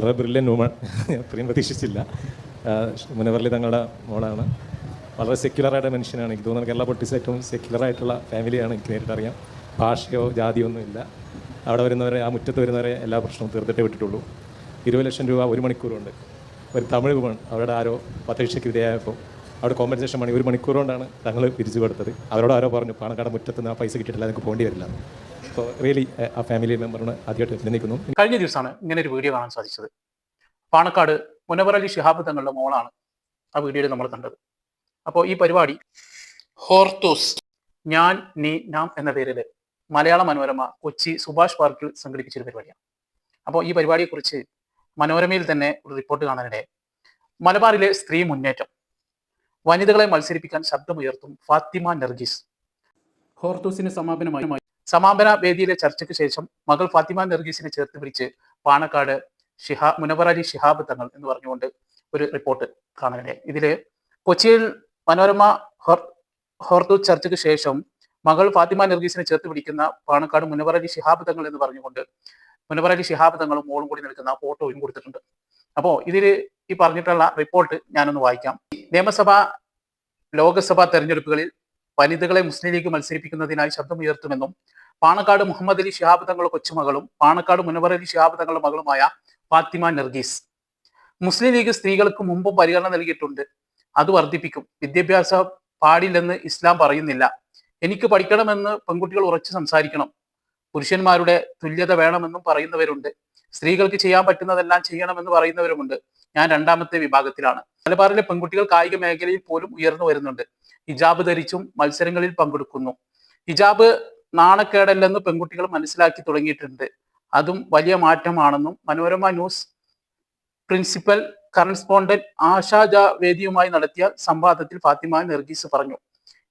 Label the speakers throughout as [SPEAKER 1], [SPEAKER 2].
[SPEAKER 1] വളരെ brilliant woman അത്രയും പ്രതീക്ഷിച്ചില്ല. മുനവർലി തങ്ങളുടെ മോളാണ്. വളരെ സെക്യുലറായിട്ട് മനുഷ്യനാണ്. എനിക്ക് തോന്നുന്നത് കേരള പൊട്ടിസ് ഏറ്റവും സെക്യുലറായിട്ടുള്ള ഫാമിലിയാണ് എനിക്ക് നേരിട്ടറിയാം ഭാഷയോ ജാതിയോ ഒന്നുമില്ല. അവിടെ വരുന്നവരെ ആ മുറ്റത്ത് വരുന്നവരെ എല്ലാ പ്രശ്നവും തീർത്തിട്ടേ വിട്ടിട്ടുള്ളൂ. ഇരുപത് ലക്ഷം രൂപ ഒരു മണിക്കൂറുണ്ട്. ഒരു തമിഴ് വുമൺ അവരുടെ ആരോ പരീക്ഷയ്ക്ക് വിധേയമായപ്പോൾ അവിടെ കോമ്പൻസേഷൻ മണി ഒരു മണിക്കൂർ കൊണ്ടാണ് പിരിച്ചു കൊടുത്തത് അവരോട് ആരോ പറഞ്ഞു പാണക്കാട് മുറ്റത്ത് നിന്ന് ആ പൈസ കിട്ടിയിട്ടില്ല നിങ്ങൾക്ക് പോകേണ്ടി വരില്ല. അപ്പോൾ റിയലി ആ ഫാമിലി മെമ്പറിന് ആദ്യമായിട്ട് അഭിനന്ദിക്കുന്നു
[SPEAKER 2] കഴിഞ്ഞ ദിവസമാണ് ഇങ്ങനെ ഒരു വീഡിയോ കാണാൻ സാധിച്ചത്. പാണക്കാട് മുനവർ അലി ഷിഹാബ് തങ്ങളുടെ മോളാണ് ആ വീഡിയോയിൽ നമ്മൾ കണ്ടത്. അപ്പോൾ ഈ പരിപാടി ഹോർത്തോസ് ഞാൻ നീ നാം എന്ന പേരിൽ മലയാള മനോരമ കൊച്ചി സുഭാഷ് പാർക്കിൽ സംഘടിപ്പിച്ചൊരു പരിപാടിയാണ്. അപ്പോൾ ഈ പരിപാടിയെക്കുറിച്ച് മനോരമയിൽ തന്നെ ഒരു റിപ്പോർട്ട് കാണാനിടെ മലബാറിലെ സ്ത്രീ മുന്നേറ്റം. വനിതകളെ മത്സരിപ്പിക്കാൻ ശബ്ദമുയർത്തും ഫാത്തിമ നർഗീസ്. ഹോർത്തൂസിന് സമാപനമായി സമാപന വേദിയിലെ ചർച്ചയ്ക്ക് ശേഷം മകൾ ഫാത്തിമ നർഗീസിനെ ചേർത്ത് പിടിച്ച് പാണക്കാട് ഷിഹാ മുനവർ അലി ശിഹാബ് തങ്ങൾ എന്ന് പറഞ്ഞുകൊണ്ട് ഒരു റിപ്പോർട്ട് കാണാനിടെ ഇതിൽ കൊച്ചിയിൽ മനോരമ ഹോർ ഹോർത്തൂസ് ചർച്ചയ്ക്ക് ശേഷം മകൾ ഫാത്തിമ നർഗീസിനെ ചേർത്ത് പിടിക്കുന്ന പാണക്കാട് മുനവർ ശിഹാബ് തങ്ങൾ എന്ന് പറഞ്ഞുകൊണ്ട് മുനവർ ശിഹാബ് തങ്ങളും മോളും കൂടി നിൽക്കുന്ന ഫോട്ടോയും കൊടുത്തിട്ടുണ്ട്. അപ്പോൾ ഇതിൽ ഈ പറഞ്ഞിട്ടുള്ള റിപ്പോർട്ട് ഞാനൊന്ന് വായിക്കാം. നിയമസഭ ലോകസഭാ തെരഞ്ഞെടുപ്പുകളിൽ വനിതകളെ മുസ്ലിം ലീഗ് മത്സരിപ്പിക്കുന്നതിനായി ശബ്ദമുയർത്തുമെന്നും പാണക്കാട് മുഹമ്മദ് അലി ഷിഹാബ് തങ്ങളുടെ കൊച്ചുമകളും പാണക്കാട് മുനവർ അലി ഷിഹാബ് തങ്ങളുടെ മകളുമായ ഫാത്തിമ നർഗീസ്. മുസ്ലിം ലീഗ് സ്ത്രീകൾക്ക് മുമ്പും പരിഗണന നൽകിയിട്ടുണ്ട്. അത് വർദ്ധിപ്പിക്കും. വിദ്യാഭ്യാസ പാടില്ലെന്ന് ഇസ്ലാം പറയുന്നില്ല. എനിക്ക് പഠിക്കണമെന്ന് പെൺകുട്ടികൾ ഉറച്ചു സംസാരിക്കണം. പുരുഷന്മാരുടെ തുല്യത വേണമെന്നും പറയുന്നവരുണ്ട്. സ്ത്രീകൾക്ക് ചെയ്യാൻ പറ്റുന്നതെല്ലാം ചെയ്യണമെന്ന് പറയുന്നവരുമുണ്ട്. ഞാൻ രണ്ടാമത്തെ വിഭാഗത്തിലാണ്. മലബാറിലെ പെൺകുട്ടികൾ കായിക മേഖലയിൽ പോലും ഉയർന്നു വരുന്നുണ്ട്. ഹിജാബ് ധരിച്ചും മത്സരങ്ങളിൽ പങ്കെടുക്കുന്നു. ഹിജാബ് നാണക്കേടല്ലെന്ന് പെൺകുട്ടികൾ മനസ്സിലാക്കി തുടങ്ങിയിട്ടുണ്ട്. അതും വലിയ മാറ്റമാണെന്നും Manorama news principal correspondent Asha ജാവേദിയുമായി നടത്തിയ സംവാദത്തിൽ ഫാത്തിമ നർഗീസ് പറഞ്ഞു.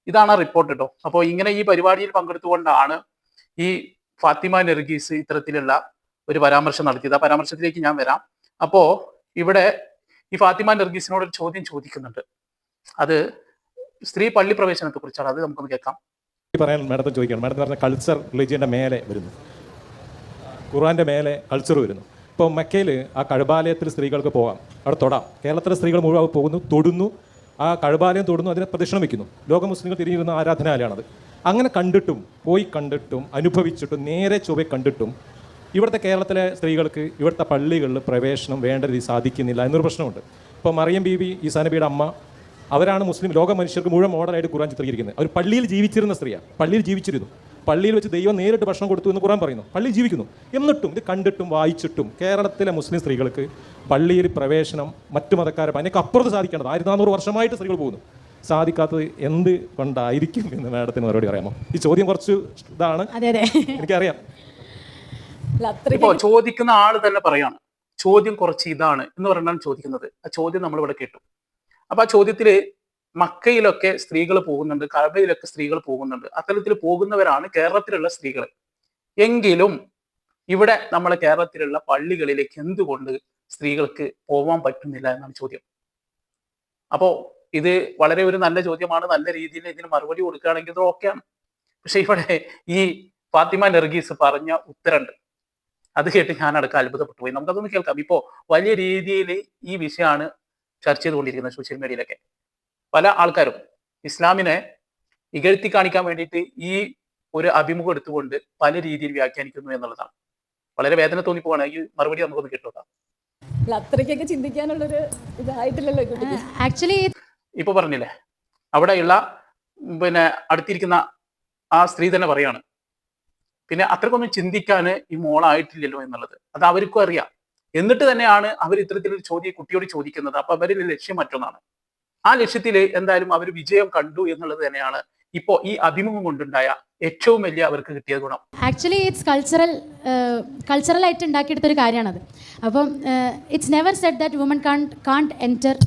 [SPEAKER 2] ഇതാണ് റിപ്പോർട്ട് കേട്ടോ അപ്പോൾ ഇങ്ങനെ ഈ പരിപാടിയിൽ പങ്കെടുത്തുകൊണ്ടാണ് ഈ ഫാത്തിമ നർഗീസ് ഇത്തരത്തിലുള്ള ഒരു പരാമർശം നടത്തിയത്. ആ പരാമർശത്തിലേക്ക് ഞാൻ വരാം. അപ്പോ ഇവിടെ ഈ ഫാത്തിമ നർഗീസിനോട് ഒരു ചോദ്യം ചോദിക്കുന്നുണ്ട്. അത് സ്ത്രീ പള്ളി പ്രവേശനത്തെ കുറിച്ചാണ്. അത് നമുക്കൊന്ന് കേൾക്കാം.
[SPEAKER 1] പറയാൻ മാഡത്തിന് ചോദിക്കണം. മാഡം പറഞ്ഞ കൾച്ചർ റിലീജിയന്റെ മേലെ വരുന്നു. ഖുർആന്റെ മേലെ കൾച്ചർ വരുന്നു. ഇപ്പോൾ മക്കയിൽ ആ കഴുബാലയത്തിൽ സ്ത്രീകൾക്ക് പോകാം. അവിടെ തൊടാം. കേരളത്തിലെ സ്ത്രീകൾ മുഴുവൻ പോകുന്നു തൊടുന്നു. ആ കഴുബാലയം തൊടുന്നു അതിനെ പ്രദക്ഷിണം വയ്ക്കുന്നു ലോക മുസ്ലിങ്ങൾ തിരിഞ്ഞിരുന്ന ആരാധനാലയാണത്. അങ്ങനെ കണ്ടിട്ടും പോയി കണ്ടിട്ടും അനുഭവിച്ചിട്ടും നേരെ ചൊവ്വെ കണ്ടിട്ടും ഇവിടുത്തെ കേരളത്തിലെ സ്ത്രീകൾക്ക് ഇവിടുത്തെ പള്ളികളിൽ പ്രവേശനം വേണ്ട രീതി സാധിക്കുന്നില്ല എന്നൊരു പ്രശ്നമുണ്ട്. ഇപ്പോൾ മറിയം ബീവി ബി ഈസാനബിയുടെ അമ്മ അവരാണ് മുസ്ലിം ലോക മനുഷ്യർക്ക് മുഴുവൻ മോഡലായിട്ട് ഖുറാൻ ചിത്രീകരിക്കുന്നത്. അവർ പള്ളിയിൽ ജീവിച്ചിരുന്ന സ്ത്രീയാണ്. പള്ളിയിൽ ജീവിച്ചിരുന്നു. പള്ളിയിൽ വെച്ച് ദൈവം നേരിട്ട് ഭക്ഷണം കൊടുത്തു എന്ന് ഖുറാൻ പറയുന്നു. പള്ളിയിൽ ജീവിക്കുന്നു. എന്നിട്ടും ഇത് കണ്ടിട്ടും വായിച്ചിട്ടും കേരളത്തിലെ മുസ്ലിം സ്ത്രീകൾക്ക് പള്ളിയിൽ പ്രവേശനം മറ്റു മതക്കാരെ അതിനൊക്കെ അപ്പുറത്ത് സാധിക്കേണ്ടത്. ആയിരത്തി നാനൂറ് വർഷമായിട്ട് സ്ത്രീകൾ പോകുന്നു. സാധിക്കാത്തത് എന്ത് കൊണ്ടായിരിക്കും എന്ന് മാഡത്തിന് മറുപടി അറിയാമോ ഈ ചോദ്യം കുറച്ച് ഇതാണ്. എനിക്കറിയാം.
[SPEAKER 2] ഇപ്പോ ചോദിക്കുന്ന ആൾ തന്നെ പറയാണ് ചോദ്യം കുറച്ച് ഇതാണ് എന്ന് പറഞ്ഞാണ് ചോദിക്കുന്നത്. ആ ചോദ്യം നമ്മൾ ഇവിടെ കേട്ടു. അപ്പൊ ആ ചോദ്യത്തിൽ മക്കയിലൊക്കെ സ്ത്രീകൾ പോകുന്നുണ്ട് കഴബയിലൊക്കെ സ്ത്രീകൾ പോകുന്നുണ്ട്. അത്തരത്തിൽ പോകുന്നവരാണ് കേരളത്തിലുള്ള സ്ത്രീകൾ എങ്കിലും ഇവിടെ നമ്മളെ കേരളത്തിലുള്ള പള്ളികളിലേക്ക് എന്തുകൊണ്ട് സ്ത്രീകൾക്ക് പോവാൻ പറ്റുന്നില്ല എന്നാണ് ചോദ്യം. അപ്പോ ഇത് വളരെ ഒരു നല്ല ചോദ്യമാണ് നല്ല രീതിയിൽ ഇതിന് മറുപടി കൊടുക്കുകയാണെങ്കിൽ ഓക്കെയാണ്. പക്ഷെ ഇവിടെ ഈ ഫാത്തിമ നർഗീസ് പറഞ്ഞ ഉത്തരണ്ട്. അത് കേട്ട് ഞാൻ അടക്കം അത്ഭുതപ്പെട്ടു പോയി. നമുക്കതൊന്ന് കേൾക്കാം. ഇപ്പോ വലിയ രീതിയിൽ ഈ വിഷയമാണ് ചർച്ച ചെയ്തുകൊണ്ടിരിക്കുന്നത് സോഷ്യൽ മീഡിയയിലൊക്കെ പല ആൾക്കാരും ഇസ്ലാമിനെ ഇകഴ്ത്തി കാണിക്കാൻ വേണ്ടിയിട്ട് ഈ ഒരു അഭിമുഖം എടുത്തുകൊണ്ട് പല രീതിയിൽ വ്യാഖ്യാനിക്കുന്നു എന്നുള്ളതാണ്. വളരെ വേദന തോന്നിപ്പോവാണ്. ഈ മറുപടി നമുക്കൊന്ന്
[SPEAKER 3] അത്രയ്ക്കൊക്കെ ചിന്തിക്കാനുള്ളൊരു ഇതായിട്ടില്ലല്ലോ കുട്ടിക്ക്.
[SPEAKER 4] ആക്ച്വലി
[SPEAKER 2] ഇപ്പൊ പറഞ്ഞില്ലേ? അവിടെയുള്ള പിന്നെ അടുത്തിരിക്കുന്ന ആ സ്ത്രീ തന്നെ പറയാണ്. പിന്നെ അത്രക്കൊന്നും ചിന്തിക്കാൻ ഈ മോളായിട്ടില്ലല്ലോ എന്നുള്ളത്. അത് അവർക്കും അറിയാം. എന്നിട്ട് തന്നെയാണ് അവർ ഇത്തരത്തിലൊരു ചോദ്യം കുട്ടിയോട് ചോദിക്കുന്നത്. അപ്പൊ അവരുടെ ലക്ഷ്യം മറ്റൊന്നാണ്. ആ ലക്ഷ്യത്തിൽ എന്തായാലും അവർ വിജയം കണ്ടു എന്നുള്ളത് തന്നെയാണ് ഇപ്പോ ഈ അഭിമുഖം കൊണ്ടുണ്ടായ ഏറ്റവും വലിയ അവർക്ക് കിട്ടിയ ഗുണം.
[SPEAKER 4] ആക്ച്വലി ഇറ്റ്സ് കൾച്ചറൽ കൾച്ചറൽ ആയിട്ട് ഉണ്ടാക്കിയെടുത്തൊരു കാര്യമാണത്. അപ്പം it's never said that woman can't can't enter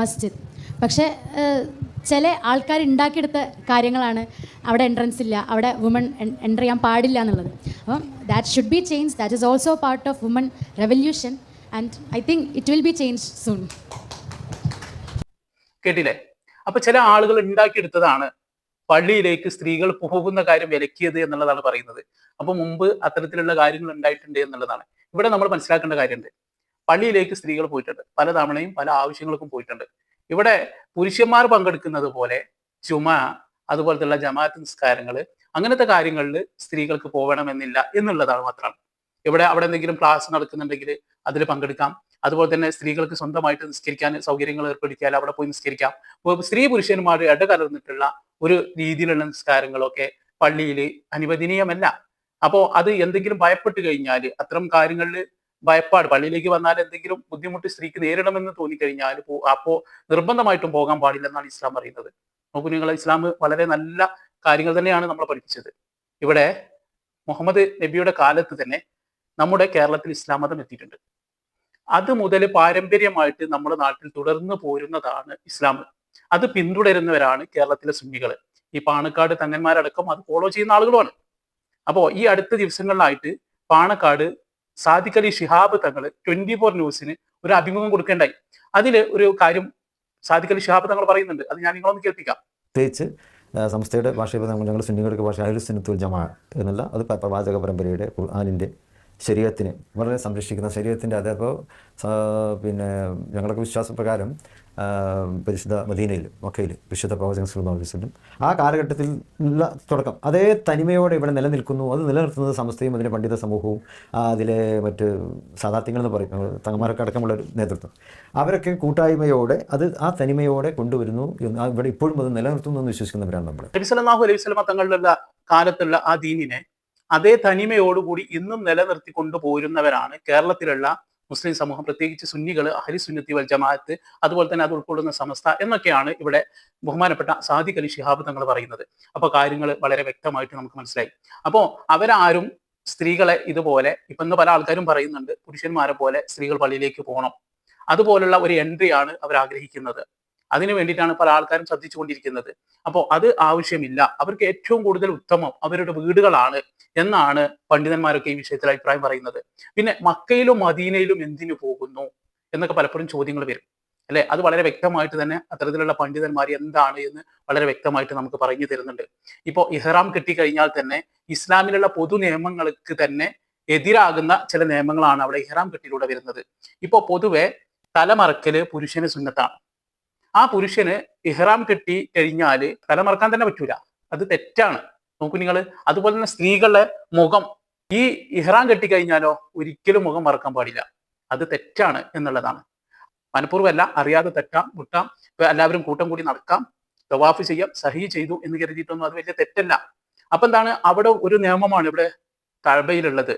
[SPEAKER 4] മസ്ജിദ് പക്ഷേ ചില ആൾക്കാർ ഉണ്ടാക്കിയെടുത്ത കാര്യങ്ങളാണ് അവിടെ എൻട്രൻസ് ഇല്ല. അവിടെ വുമൺ എന്റർ ചെയ്യാൻ പാടില്ല എന്നുള്ളത്. അപ്പം that should be change that is also part of woman revolution and I think it will be change soon
[SPEAKER 2] കേട്ടില്ലേ? അപ്പൊ ചില ആളുകൾ ഉണ്ടാക്കിയെടുത്തതാണ് പള്ളിയിലേക്ക് സ്ത്രീകൾ പോകുന്ന കാര്യം വിലക്കിയത് എന്നുള്ളതാണ് പറയുന്നത്. അപ്പൊ മുമ്പ് അത്തരത്തിലുള്ള കാര്യങ്ങൾ ഉണ്ടായിട്ടുണ്ട് എന്നുള്ളതാണ്. ഇവിടെ നമ്മൾ മനസ്സിലാക്കേണ്ട കാര്യമുണ്ട്. പള്ളിയിലേക്ക് സ്ത്രീകൾ പോയിട്ടുണ്ട്. പല തവണയും പല ആവശ്യങ്ങൾക്കും പോയിട്ടുണ്ട്. ഇവിടെ പുരുഷന്മാർ പങ്കെടുക്കുന്നത് പോലെ ചുമ അതുപോലത്തുള്ള ജമാഅത്ത് നിസ്കാരങ്ങൾ അങ്ങനത്തെ കാര്യങ്ങളിൽ സ്ത്രീകൾക്ക് പോകണമെന്നില്ല എന്നുള്ളതാണ് മാത്രമാണ് ഇവിടെ അവിടെ എന്തെങ്കിലും ക്ലാസ് നടക്കുന്നുണ്ടെങ്കിൽ അതിൽ പങ്കെടുക്കാം. അതുപോലെ തന്നെ സ്ത്രീകൾക്ക് സ്വന്തമായിട്ട് നിസ്കരിക്കാൻ സൗകര്യങ്ങൾ ഏർപ്പെടുത്തിയാൽ അവിടെ പോയി നിസ്കരിക്കാം. സ്ത്രീ പുരുഷന്മാർ ഇടകലർന്നിട്ടുള്ള ഒരു രീതിയിലുള്ള നിസ്കാരങ്ങളൊക്കെ പള്ളിയിൽ അനുവദനീയമല്ല. അപ്പോൾ അത് എന്തെങ്കിലും ഭയപ്പെട്ട് കഴിഞ്ഞാൽ അത്തരം കാര്യങ്ങളിൽ ഭയപ്പാട്. പള്ളിയിലേക്ക് വന്നാൽ എന്തെങ്കിലും ബുദ്ധിമുട്ട് സ്ത്രീക്ക് നേരിടണമെന്ന് തോന്നിക്കഴിഞ്ഞാൽ അപ്പോ നിർബന്ധമായിട്ടും പോകാൻ പാടില്ലെന്നാണ് ഇസ്ലാം പറയുന്നത്. നോക്കൂ നിങ്ങൾ ഇസ്ലാം വളരെ നല്ല കാര്യങ്ങൾ തന്നെയാണ് നമ്മളെ പഠിപ്പിച്ചത്. ഇവിടെ മുഹമ്മദ് നബിയുടെ കാലത്ത് തന്നെ നമ്മുടെ കേരളത്തിൽ ഇസ്ലാം മതം എത്തിയിട്ടുണ്ട്. അത് മുതൽ പാരമ്പര്യമായിട്ട് നമ്മുടെ നാട്ടിൽ തുടർന്നു പോരുന്നതാണ് ഇസ്ലാം. അത് പിന്തുടരുന്നവരാണ് കേരളത്തിലെ സുന്നികൾ ഈ പാണക്കാട് തങ്ങന്മാരടക്കം അത് ഫോളോ ചെയ്യുന്ന ആളുകളുമാണ്. അപ്പോൾ ഈ അടുത്ത ദിവസങ്ങളിലായിട്ട് പാണക്കാട് സാദിഖ് അലി ഷിഹാബ് തങ്ങൾ ട്വന്റി ഫോർ ന്യൂസിന് ഒരു അഭിമുഖം കൊടുക്കേണ്ടായി. അതിൽ ഒരു കാര്യം സാദിഖ് അലി ഷിഹാബ് തങ്ങൾ പറയുന്നുണ്ട്. അത് ഞാൻ നിങ്ങളൊന്ന് കേൾപ്പിക്കാം.
[SPEAKER 5] പ്രത്യേകിച്ച് സംസ്ഥയുടെ ഭാഷ ഞങ്ങൾ സുന്നികളുടെ ഭാഷ അഹുലുസുന്നത്തുൽ ജമാ എന്നുള്ള അത് പ്രവാചക പരമ്പരയുടെ ഖുർആാനിന്റെ ശരീരത്തിന് വളരെ സംരക്ഷിക്കുന്ന ശരീരത്തിന്റെ അതേപോലെ പിന്നെ ഞങ്ങളൊക്കെ വിശ്വാസപ്രകാരം പരിശുദ്ധ മദീനയിൽ മക്കയിൽ വിശുദ്ധ അലൈഹി വസല്ലം ആ കാലഘട്ടത്തിൽ ഉള്ള തുടക്കം അതേ തനിമയോടെ ഇവിടെ നിലനിൽക്കുന്നു അത് നിലനിർത്തുന്നത് സമസ്തയും അതിന്റെ പണ്ഡിത സമൂഹവും അതിലെ മറ്റ് സാധാർത്ഥ്യങ്ങൾ എന്ന് പറയും തങ്ങമാരൊക്കെ അടക്കമുള്ള ഒരു നേതൃത്വം. അവരൊക്കെ കൂട്ടായ്മയോടെ അത് ആ തനിമയോടെ കൊണ്ടുവരുന്നു ഇവിടെ ഇപ്പോഴും അത് നിലനിർത്തുന്നു എന്ന് വിശ്വസിക്കുന്നവരാണ് നമ്മൾ
[SPEAKER 2] നബിസല്ലല്ലാഹു അലൈഹി വസല്ലമ തങ്ങളിലുള്ള കാലത്തുള്ള ആ ദീനിനെ അതേ തനിമയോടുകൂടി ഇന്നും നിലനിർത്തി കൊണ്ടുപോരുന്നവരാണ് കേരളത്തിലുള്ള മുസ്ലിം സമൂഹം പ്രത്യേകിച്ച് സുന്നികൾ അഹലി സുന്നത്തി വൽ ജമാഅത്ത് അതുപോലെ തന്നെ അത് ഉൾക്കൊള്ളുന്ന സമസ്ത എന്നൊക്കെയാണ് ഇവിടെ ബഹുമാനപ്പെട്ട സാദിഖ് അലി ഷിഹാബ് തങ്ങൾ പറയുന്നത്. അപ്പൊ കാര്യങ്ങൾ വളരെ വ്യക്തമായിട്ട് നമുക്ക് മനസ്സിലായി. അപ്പോ അവരാരും സ്ത്രീകളെ ഇതുപോലെ ഇപ്പൊ ഇന്ന് പല ആൾക്കാരും പറയുന്നുണ്ട് പുരുഷന്മാരെ പോലെ സ്ത്രീകൾ പള്ളിയിലേക്ക് പോകണം. അതുപോലുള്ള ഒരു എൻട്രിയാണ് അവർ ആഗ്രഹിക്കുന്നത് അതിനു വേണ്ടിയിട്ടാണ് പല ആൾക്കാരും ശ്രദ്ധിച്ചുകൊണ്ടിരിക്കുന്നത്. അപ്പോൾ അത് ആവശ്യമില്ല. അവർക്ക് ഏറ്റവും കൂടുതൽ ഉത്തമം അവരുടെ വീടുകളാണ് എന്നാണ് പണ്ഡിതന്മാരൊക്കെ ഈ വിഷയത്തിൽ അഭിപ്രായം പറയുന്നത്. പിന്നെ മക്കയിലും മദീനയിലും എന്തിനു പോകുന്നു എന്നൊക്കെ പലപ്പോഴും ചോദ്യങ്ങൾ വരും. അല്ലെ? അത് വളരെ വ്യക്തമായിട്ട് തന്നെ അത്തരത്തിലുള്ള പണ്ഡിതന്മാർ എന്താണ് എന്ന് വളരെ വ്യക്തമായിട്ട് നമുക്ക് പറഞ്ഞു തരുന്നുണ്ട്. ഇപ്പോൾ ഇഹ്റാം കിട്ടിക്കഴിഞ്ഞാൽ തന്നെ ഇസ്ലാമിലുള്ള പൊതു നിയമങ്ങൾക്ക് തന്നെ എതിരാകുന്ന ചില നിയമങ്ങളാണ് അവിടെ ഇഹ്റാം കെട്ടിലൂടെ വരുന്നത്. ഇപ്പോൾ പൊതുവെ തലമറക്കൽ പുരുഷന് സുന്നത്താണ്. ആ പുരുഷന് ഇഹ്റാം കെട്ടി കഴിഞ്ഞാൽ തലമറക്കാൻ തന്നെ പറ്റൂല. അത് തെറ്റാണ്. നോക്കൂ നിങ്ങൾ അതുപോലെ തന്നെ സ്ത്രീകളുടെ മുഖം. ഈ ഇഹ്റാം കെട്ടി കഴിഞ്ഞാലോ ഒരിക്കലും മുഖം മറക്കാൻ പാടില്ല. അത് തെറ്റാണ് എന്നുള്ളതാണ്. മനഃപൂർവമല്ല അറിയാതെ തെറ്റാം മുട്ടാം ഇപ്പൊ എല്ലാവരും കൂട്ടം കൂടി നടക്കാം. തവാഫ് ചെയ്യാം സഹി ചെയ്തു എന്ന് കരുതിയിട്ടൊന്നും അത് വലിയ തെറ്റല്ല. അപ്പൊ എന്താണ് അവിടെ ഒരു നിയമമാണ് ഇവിടെ കഴബയിലുള്ളത്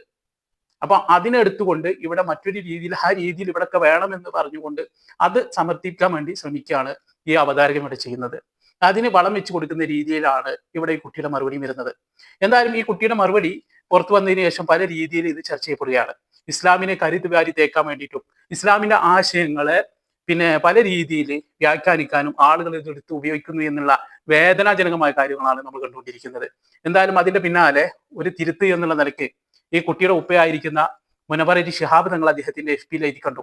[SPEAKER 2] അപ്പൊ അതിനെടുത്തുകൊണ്ട് ഇവിടെ മറ്റൊരു രീതിയിൽ ആ രീതിയിൽ ഇവിടെയൊക്കെ വേണമെന്ന് പറഞ്ഞുകൊണ്ട് അത് സമർത്ഥിക്കാൻ വേണ്ടി ശ്രമിക്കുകയാണ് ഈ അവതാരകം ഇവിടെ ചെയ്യുന്നത്. അതിന് വളം വെച്ച് കൊടുക്കുന്ന രീതിയിലാണ് ഇവിടെ ഈ കുട്ടിയുടെ മറുപടി വരുന്നത്. എന്തായാലും ഈ കുട്ടിയുടെ മറുപടി പുറത്തു വന്നതിന് ശേഷം പല രീതിയിൽ ഇത് ചർച്ച ചെയ്യപ്പെടുകയാണ്. ഇസ്ലാമിനെ കരുത്ത് വാരി തേക്കാൻ വേണ്ടിയിട്ടും ഇസ്ലാമിന്റെ ആശയങ്ങളെ പിന്നെ പല രീതിയിൽ വ്യാഖ്യാനിക്കാനും ആളുകൾ ഇതെടുത്ത് ഉപയോഗിക്കുന്നു എന്നുള്ള വേദനാജനകമായ കാര്യങ്ങളാണ് നമ്മൾ കണ്ടുകൊണ്ടിരിക്കുന്നത്. എന്തായാലും അതിന്റെ പിന്നാലെ ഒരു തിരുത്ത് എന്നുള്ള നിലയ്ക്ക് ഈ കുട്ടിയുടെ ഉപ്പയായിരിക്കുന്ന മുനവറരി ഷിഹാബ് തങ്ങൾ അദ്ദേഹത്തിന്റെ എഫ് പിയിൽ എഴുതി കണ്ടു.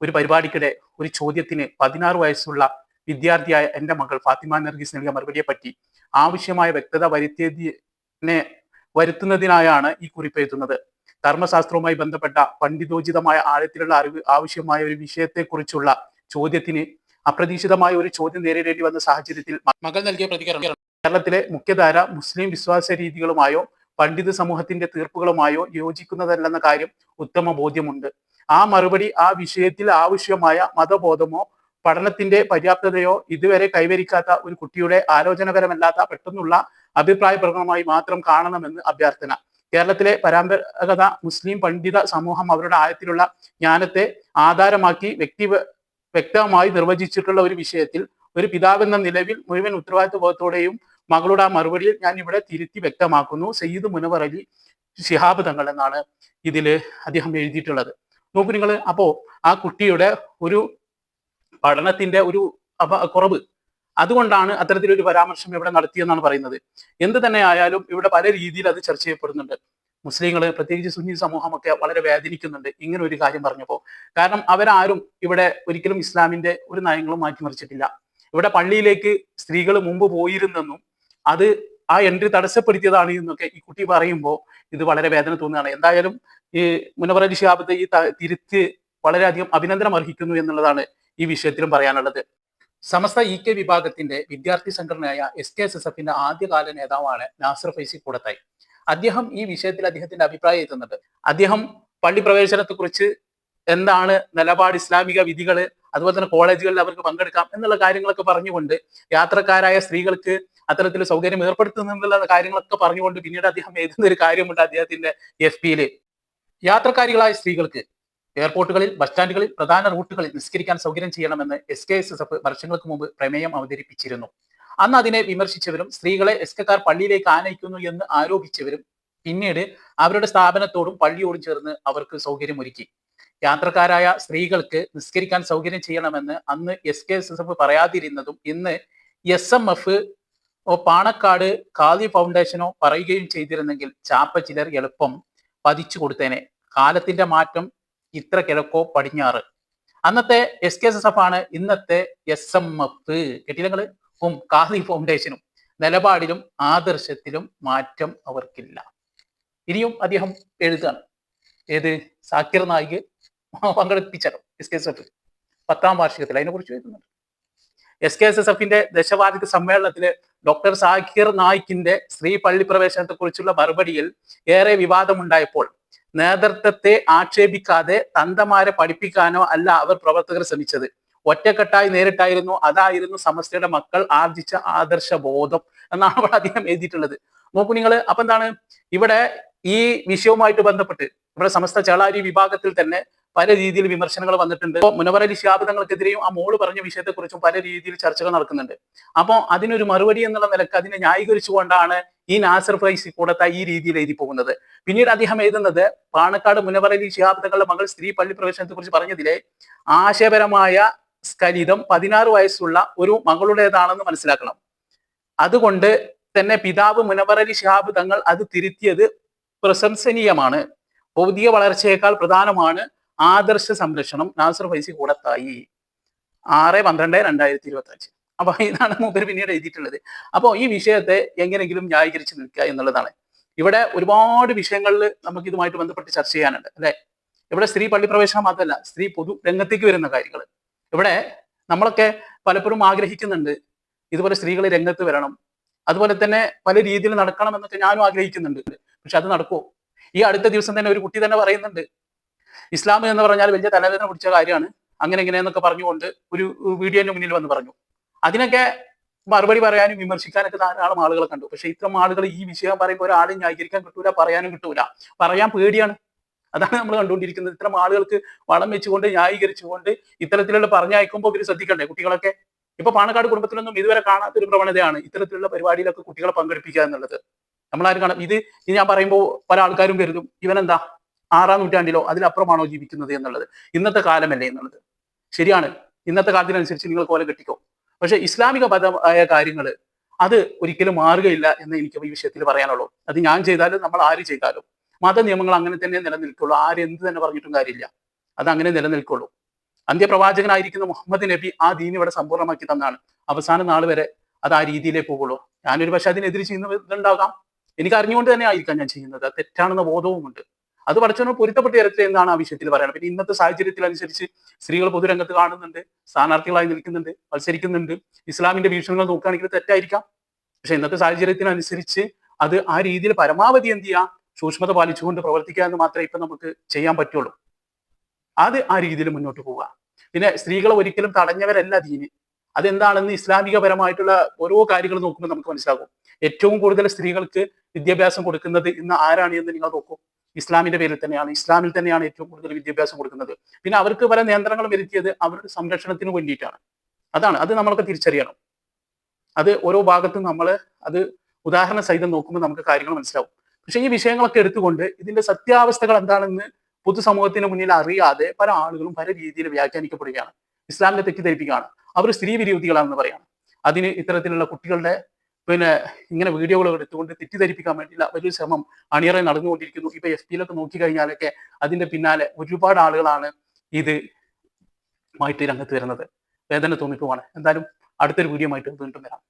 [SPEAKER 2] ഒരു പരിപാടിക്കിടെ ഒരു ചോദ്യത്തിന് പതിനാറ് വയസ്സുള്ള വിദ്യാർത്ഥിയായ എന്റെ മകൾ ഫാത്തിമ നർഗീസ് നൽകിയ മറുപടിയെ പറ്റി ആവശ്യമായ വ്യക്തത വരുത്തിയതിനെ വരുത്തുന്നതിനായാണ് ഈ കുറിപ്പ് എഴുതുന്നത്. ധർമ്മശാസ്ത്രവുമായി ബന്ധപ്പെട്ട പണ്ഡിതോചിതമായ ആഴത്തിലുള്ള അറിവ് ആവശ്യമായ ഒരു വിഷയത്തെക്കുറിച്ചുള്ള ചോദ്യത്തിന് അപ്രതീക്ഷിതമായ ഒരു ചോദ്യം നേരിടേണ്ടി വന്ന സാഹചര്യത്തിൽ മകൾ നൽകിയ പ്രതികരണം. കേരളത്തിലെ മുഖ്യധാര മുസ്ലിം വിശ്വാസ രീതികളുമായോ പണ്ഡിത സമൂഹത്തിന്റെ തീർപ്പുകളുമായോ യോജിക്കുന്നതല്ലെന്ന കാര്യം ഉത്തമ ബോധ്യമുണ്ട്. ആ മറുപടി ആ വിഷയത്തിൽ ആവശ്യമായ മതബോധമോ പഠനത്തിന്റെ പര്യാപ്തതയോ ഇതുവരെ കൈവരിക്കാത്ത ഒരു കുട്ടിയുടെ ആലോചനകരമല്ലാത്ത പെട്ടെന്നുള്ള അഭിപ്രായ പ്രകടനമായി മാത്രം കാണണമെന്ന് അഭ്യർത്ഥന. കേരളത്തിലെ പരമ്പരാഗത മുസ്ലിം പണ്ഡിത സമൂഹം അവരുടെ ആഴത്തിലുള്ള ജ്ഞാനത്തെ ആധാരമാക്കി വ്യക്തി വ്യക്തമായി നിർവചിച്ചിട്ടുള്ള ഒരു വിഷയത്തിൽ ഒരു പിതാവെന്ന നിലവിൽ മുഴുവൻ ഉത്തരവാദിത്വബോധത്തോടെയും മകളുടെ ആ മറുപടിയിൽ ഞാൻ ഇവിടെ തിരുത്തി വ്യക്തമാക്കുന്നു. സയ്യിദ് മുനവർ അലി ശിഹാബ് തങ്ങൾ എന്നാണ് ഇതിൽ അദ്ദേഹം എഴുതിയിട്ടുള്ളത്. നോക്കൂ നിങ്ങൾ അപ്പോ ആ കുട്ടിയുടെ ഒരു പഠനത്തിന്റെ ഒരു കുറവ്. അതുകൊണ്ടാണ് അത്തരത്തിലൊരു പരാമർശം ഇവിടെ നടത്തിയെന്നാണ് പറയുന്നത്. എന്ത് തന്നെ ആയാലും ഇവിടെ പല രീതിയിൽ അത് ചർച്ച ചെയ്യപ്പെടുന്നുണ്ട്. മുസ്ലിങ്ങൾ പ്രത്യേകിച്ച് സുന്നി സമൂഹമൊക്കെ വളരെ വേദനിക്കുന്നുണ്ട് ഇങ്ങനെ ഒരു കാര്യം പറഞ്ഞപ്പോൾ കാരണം അവരാരും ഇവിടെ ഒരിക്കലും ഇസ്ലാമിന്റെ ഒരു നയങ്ങളും മാറ്റിമറിച്ചിട്ടില്ല. ഇവിടെ പള്ളിയിലേക്ക് സ്ത്രീകൾ മുമ്പ് പോയിരുന്നെന്നും അത് ആ എൻട്രി തടസ്സപ്പെടുത്തിയതാണ് എന്നൊക്കെ ഈ കുട്ടി പറയുമ്പോൾ ഇത് വളരെ വേദന തോന്നുകയാണ്. എന്തായാലും ഈ മുനവറലി അലി ഈ തിരുത്ത് വളരെയധികം അഭിനന്ദനം അർഹിക്കുന്നു എന്നുള്ളതാണ് ഈ വിഷയത്തിലും പറയാനുള്ളത്. സമസ്ത ഇ കെ വിഭാഗത്തിന്റെ വിദ്യാർത്ഥി സംഘടനയായ എസ് കെ എസ് എസ് എഫിന്റെ ആദ്യകാല നേതാവാണ് നാസർ ഫൈസി കൂടത്തായി. അദ്ദേഹം ഈ വിഷയത്തിൽ അദ്ദേഹത്തിന്റെ അഭിപ്രായം എത്തുന്നുണ്ട് അദ്ദേഹം പള്ളി പ്രവേശനത്തെ കുറിച്ച് എന്താണ് നിലപാട് ഇസ്ലാമിക വിധികൾ അതുപോലെ തന്നെ കോളേജുകളിൽ അവർക്ക് പങ്കെടുക്കാം എന്നുള്ള കാര്യങ്ങളൊക്കെ പറഞ്ഞുകൊണ്ട് യാത്രക്കാരായ സ്ത്രീകൾക്ക് അത്തരത്തിൽ സൗകര്യം ഏർപ്പെടുത്തുന്നുള്ള കാര്യങ്ങളൊക്കെ പറഞ്ഞുകൊണ്ട് പിന്നീട് അദ്ദേഹം എഴുതുന്ന ഒരു കാര്യമുണ്ട് അദ്ദേഹത്തിന്റെ എഫ് പിയിൽ. യാത്രക്കാരികളായ സ്ത്രീകൾക്ക് എയർപോർട്ടുകളിൽ ബസ് സ്റ്റാൻഡുകളിൽ പ്രധാന റൂട്ടുകളിൽ നിസ്കരിക്കാൻ സൗകര്യം ചെയ്യണമെന്ന് S K S S F വർഷങ്ങൾക്ക് മുമ്പ് പ്രമേയം അവതരിപ്പിച്ചിരുന്നു. അന്ന് അതിനെ വിമർശിച്ചവരും സ്ത്രീകളെ എസ് കെക്കാർ പള്ളിയിലേക്ക് ആനയിക്കുന്നു എന്ന് ആരോപിച്ചവരും പിന്നീട് അവരുടെ സ്ഥാപനത്തോടും പള്ളിയോടും ചേർന്ന് അവർക്ക് സൗകര്യമൊരുക്കി. യാത്രക്കാരായ സ്ത്രീകൾക്ക് നിസ്കരിക്കാൻ സൗകര്യം ചെയ്യണമെന്ന് അന്ന് S K S S F പറയാതിരുന്നതും ഇന്ന് S M F Panakkad khadi ഫൗണ്ടേഷനോ പറയുകയും ചെയ്തിരുന്നെങ്കിൽ ചാപ്പ ചിലർ എളുപ്പം പതിച്ചു കൊടുത്തേനെ. കാലത്തിന്റെ മാറ്റം ഇത്ര കിഴക്കോ പടിഞ്ഞാറ്. അന്നത്തെ S K S S F ആണ് ഇന്നത്തെ എസ് എം എഫ് കെട്ടിടങ്ങൾ ഉം ഖാദി ഫൗണ്ടേഷനും നിലപാടിലും ആദർശത്തിലും മാറ്റം അവർക്കില്ല. ഇനിയും അദ്ദേഹം എഴുതുകയാണ്. ഏത്? സാക്കിർ നായിക് പങ്കെടുപ്പിച്ചല്ലോ എസ് കെ എസ് എഫ് പത്താം വാർഷികത്തിൽ. അതിനെക്കുറിച്ച് എഴുതുന്നുണ്ട്. എസ് കെ എസ് എസ് എഫിന്റെ ദശവാർഷിക സമ്മേളനത്തിൽ ഡോക്ടർ സാഹിർ നായിക്കിന്റെ സ്ത്രീ പള്ളി പ്രവേശനത്തെ കുറിച്ചുള്ള മറുപടിയിൽ ഏറെ വിവാദമുണ്ടായപ്പോൾ നേതൃത്വത്തെ ആക്ഷേപിക്കാതെ തന്തമാരെ പഠിപ്പിക്കാനോ അല്ല അവർ പ്രവർത്തകർ ശ്രമിച്ചത്. ഒറ്റക്കെട്ടായി നേരിട്ടായിരുന്നു. അതായിരുന്നു സമസ്തയുടെ മക്കൾ ആർജിച്ച ആദർശ ബോധം എന്നാണ് ഇവിടെ അദ്ദേഹം എഴുതിയിട്ടുള്ളത്. നോക്കൂ നിങ്ങൾ അപ്പൊ എന്താണ് ഇവിടെ ഈ വിഷയവുമായിട്ട് ബന്ധപ്പെട്ട് ഇവിടെ സമസ്ത ചേളാരി വിഭാഗത്തിൽ തന്നെ പല രീതിയിൽ വിമർശനങ്ങൾ വന്നിട്ടുണ്ട്. അപ്പോൾ മുനവർ തങ്ങൾക്കെതിരെയും ആ മോൾ പറഞ്ഞ വിഷയത്തെക്കുറിച്ചും പല രീതിയിൽ ചർച്ചകൾ നടക്കുന്നുണ്ട്. അപ്പോൾ അതിനൊരു മറുപടി എന്നുള്ള നിലയ്ക്ക് അതിനെ ന്യായീകരിച്ചുകൊണ്ടാണ് ഈ നാസർ ഫൈസി കൂടത്ത ഈ രീതിയിൽ എഴുതി പോകുന്നത് പിന്നീട് അദ്ദേഹം എഴുതുന്നത് പാണക്കാട് മുനവർ അലി തങ്ങളുടെ മകൾ സ്ത്രീ പള്ളി പ്രവേശനത്തെ കുറിച്ച് പറഞ്ഞതിലെ ആശയപരമായ സ്കലിതം പതിനാറ് വയസ്സുള്ള ഒരു മകളുടേതാണെന്ന് മനസ്സിലാക്കണം. അതുകൊണ്ട് തന്നെ പിതാവ് മുനവർ അലി ശിഹാബ് തങ്ങൾ അത് തിരുത്തിയത് പ്രശംസനീയമാണ്. ഭൗതിക വളർച്ചയേക്കാൾ പ്രധാനമാണ്. ആദർശ സംരക്ഷണം നാസർ ഫൈസി കൂടത്തായി. ആറ് പന്ത്രണ്ട് രണ്ടായിരത്തി ഇരുപത്തി അഞ്ച് അപ്പൊ ഇതാണ് മൂപ്പര് പിന്നീട് എഴുതിയിട്ടുള്ളത്. അപ്പോൾ ഈ വിഷയത്തെ എങ്ങനെയെങ്കിലും ന്യായീകരിച്ച് നിൽക്കുക എന്നുള്ളതാണ്. ഇവിടെ ഒരുപാട് വിഷയങ്ങളിൽ നമുക്ക് ഇതുമായിട്ട് ബന്ധപ്പെട്ട് ചർച്ച ചെയ്യാനുണ്ട് അല്ലെ? ഇവിടെ സ്ത്രീ പള്ളി പ്രവേശനം മാത്രമല്ല സ്ത്രീ പൊതു രംഗത്തേക്ക് വരുന്ന കാര്യങ്ങൾ. ഇവിടെ നമ്മളൊക്കെ പലപ്പോഴും ആഗ്രഹിക്കുന്നുണ്ട് ഇതുപോലെ സ്ത്രീകൾ രംഗത്ത് വരണം. അതുപോലെ തന്നെ പല രീതിയിൽ നടക്കണം എന്നൊക്കെ ഞാനും ആഗ്രഹിക്കുന്നുണ്ട്. പക്ഷെ അത് നടക്കുമോ ഈ അടുത്ത ദിവസം തന്നെ ഒരു കുട്ടി തന്നെ പറയുന്നുണ്ട് ഇസ്ലാം എന്ന് പറഞ്ഞാൽ വലിയ തലവേദന പിടിച്ച കാര്യമാണ്. അങ്ങനെ ഇങ്ങനെയെന്നൊക്കെ പറഞ്ഞുകൊണ്ട് ഒരു വീഡിയോന്റെ മുന്നിൽ വന്ന് പറഞ്ഞു. അതിനൊക്കെ മറുപടി പറയാനും വിമർശിക്കാനൊക്കെ ധാരാളം ആളുകളെ കണ്ടു. പക്ഷെ ഇത്തരം ആളുകൾ ഈ വിഷയം പറയുമ്പോൾ ഒരാളെ ന്യായീകരിക്കാൻ കിട്ടൂല പറയാനും കിട്ടൂല. പറയാൻ പേടിയാണ്. അതാണ് നമ്മൾ കണ്ടുകൊണ്ടിരിക്കുന്നത്. ഇത്തരം ആളുകൾക്ക് വളം വെച്ചുകൊണ്ട് ന്യായീകരിച്ചുകൊണ്ട് ഇത്തരത്തിലുള്ള പറഞ്ഞയക്കുമ്പോൾ ഇവർ ശ്രദ്ധിക്കണ്ടേ കുട്ടികളൊക്കെ? ഇപ്പൊ പാണക്കാട് കുടുംബത്തിലൊന്നും ഇതുവരെ കാണാത്ത ഒരു പ്രവണതയാണ് ഇത്തരത്തിലുള്ള പരിപാടിയിലൊക്കെ കുട്ടികളെ പങ്കെടുപ്പിക്കുക എന്നുള്ളത്. നമ്മളാരും കാണാം ഇത് ഞാൻ പറയുമ്പോൾ പല ആൾക്കാരും കരുതും. ഇവനെന്താ? ആറാം നൂറ്റാണ്ടിലോ അതിലപ്പുറമാണോ ജീവിക്കുന്നത് എന്നുള്ളത്. ഇന്നത്തെ കാലമല്ലേ എന്നുള്ളത്. ശരിയാണ്. ഇന്നത്തെ കാലത്തിനനുസരിച്ച് നിങ്ങൾ കോലം കെട്ടിക്കോ. പക്ഷെ ഇസ്ലാമിക പദമായ കാര്യങ്ങൾ അത് ഒരിക്കലും മാറുകയില്ല എന്ന് എനിക്ക് ഈ വിഷയത്തിൽ പറയാനുള്ളൂ. അത് ഞാൻ ചെയ്താലും നമ്മൾ ആര് ചെയ്താലും. മത നിയമങ്ങൾ അങ്ങനെ തന്നെ നിലനിൽക്കുള്ളൂ. ആരെന്ത് തന്നെ പറഞ്ഞിട്ടും കാര്യമില്ല. അത് അങ്ങനെ നിലനിൽക്കുള്ളൂ. അന്ത്യപ്രവാചകനായിരിക്കുന്ന മുഹമ്മദ് നബി ആ ദീൻ ഇവിടെ സമ്പൂർണമാക്കി തന്നാണ്. അവസാന നാൾ വരെ അത് ആ രീതിയിലേ പോകുള്ളൂ. ഞാനൊരു പക്ഷെ അതിനെതിരെ ചെയ്യുന്ന ഇതുണ്ടാകാം. എനിക്ക് അറിഞ്ഞുകൊണ്ട് തന്നെ ആയിരിക്കാം ഞാൻ ചെയ്യുന്നത്. അത് തെറ്റാണെന്ന ബോധവുമുണ്ട്. അത് പഠിച്ചവന് പൊരുത്തപ്പെട്ട് തരത്തില്ല എന്നാണ് ആ വിഷയത്തിൽ പറയുന്നത്. പിന്നെ ഇന്നത്തെ സാഹചര്യത്തിൽ അനുസരിച്ച് സ്ത്രീകൾ പൊതുരംഗത്ത് കാണുന്നുണ്ട് സ്ഥാനാർത്ഥികളായി നിൽക്കുന്നുണ്ട് മത്സരിക്കുന്നുണ്ട്. ഇസ്ലാമിന്റെ വീക്ഷണങ്ങൾ നോക്കുകയാണെങ്കിൽ തെറ്റായിരിക്കാം. പക്ഷെ ഇന്നത്തെ സാഹചര്യത്തിനനുസരിച്ച് അത് ആ രീതിയിൽ പരമാവധി എന്ത് ചെയ്യാം സൂക്ഷ്മത പാലിച്ചുകൊണ്ട് പ്രവർത്തിക്കുക എന്ന് മാത്രമേ ഇപ്പൊ നമുക്ക് ചെയ്യാൻ പറ്റുള്ളൂ. അത് ആ രീതിയിൽ മുന്നോട്ട് പോവുക. പിന്നെ സ്ത്രീകളെ ഒരിക്കലും തടഞ്ഞവരല്ല ദീന്. അതെന്താണെന്ന് ഇസ്ലാമികപരമായിട്ടുള്ള ഓരോ കാര്യങ്ങൾ നോക്കുമ്പോൾ നമുക്ക് മനസ്സിലാകും. ഏറ്റവും കൂടുതൽ സ്ത്രീകൾക്ക് വിദ്യാഭ്യാസം കൊടുക്കുന്നത് ഇന്ന് ആരാണ് എന്ന് നിങ്ങൾ നോക്കൂ. ഇസ്ലാമിന്റെ പേരിൽ തന്നെയാണ്. ഇസ്ലാമിൽ തന്നെയാണ് ഏറ്റവും കൂടുതൽ വിദ്യാഭ്യാസം കൊടുക്കുന്നത്. പിന്നെ അവർക്ക് പല നിയന്ത്രണങ്ങളും വരുത്തിയത് അവരുടെ സംരക്ഷണത്തിന് വേണ്ടിയിട്ടാണ്. അതാണ്. അത് നമ്മളൊക്കെ തിരിച്ചറിയണം. അത് ഓരോ ഭാഗത്തും നമ്മൾ അത് ഉദാഹരണ സഹിതം നോക്കുമ്പോൾ നമുക്ക് കാര്യങ്ങൾ മനസ്സിലാവും. പക്ഷേ ഈ വിഷയങ്ങളൊക്കെ എടുത്തുകൊണ്ട് ഇതിന്റെ സത്യാവസ്ഥകൾ എന്താണെന്ന് പൊതുസമൂഹത്തിന് മുന്നിൽ അറിയാതെ പല ആളുകളും പല രീതിയിൽ വ്യാഖ്യാനിക്കപ്പെടുകയാണ്. ഇസ്ലാമിനെ തെറ്റിദ്ധരിപ്പിക്കുകയാണ്. അവർ സ്ത്രീ വിരോധികളാണെന്ന് പറയാം അതിന് ഇത്തരത്തിലുള്ള കുട്ടികളുടെ പിന്നെ ഇങ്ങനെ വീഡിയോകൾ എടുത്തുകൊണ്ട് തെറ്റിദ്ധരിപ്പിക്കാൻ വേണ്ടിയുള്ള വലിയ ശ്രമം അണിയറ നടന്നുകൊണ്ടിരിക്കുന്നു. ഇപ്പൊ എസ് പിയിലൊക്കെ നോക്കി കഴിഞ്ഞാലൊക്കെ അതിന്റെ പിന്നാലെ ഒരുപാട് ആളുകളാണ് ഇത് മായിട്ട് രംഗത്ത് വരുന്നത്. വേദന തോന്നിക്കുവാണ് എന്തായാലും അടുത്തൊരു വീഡിയോ ആയിട്ട് വീണ്ടും വരാം.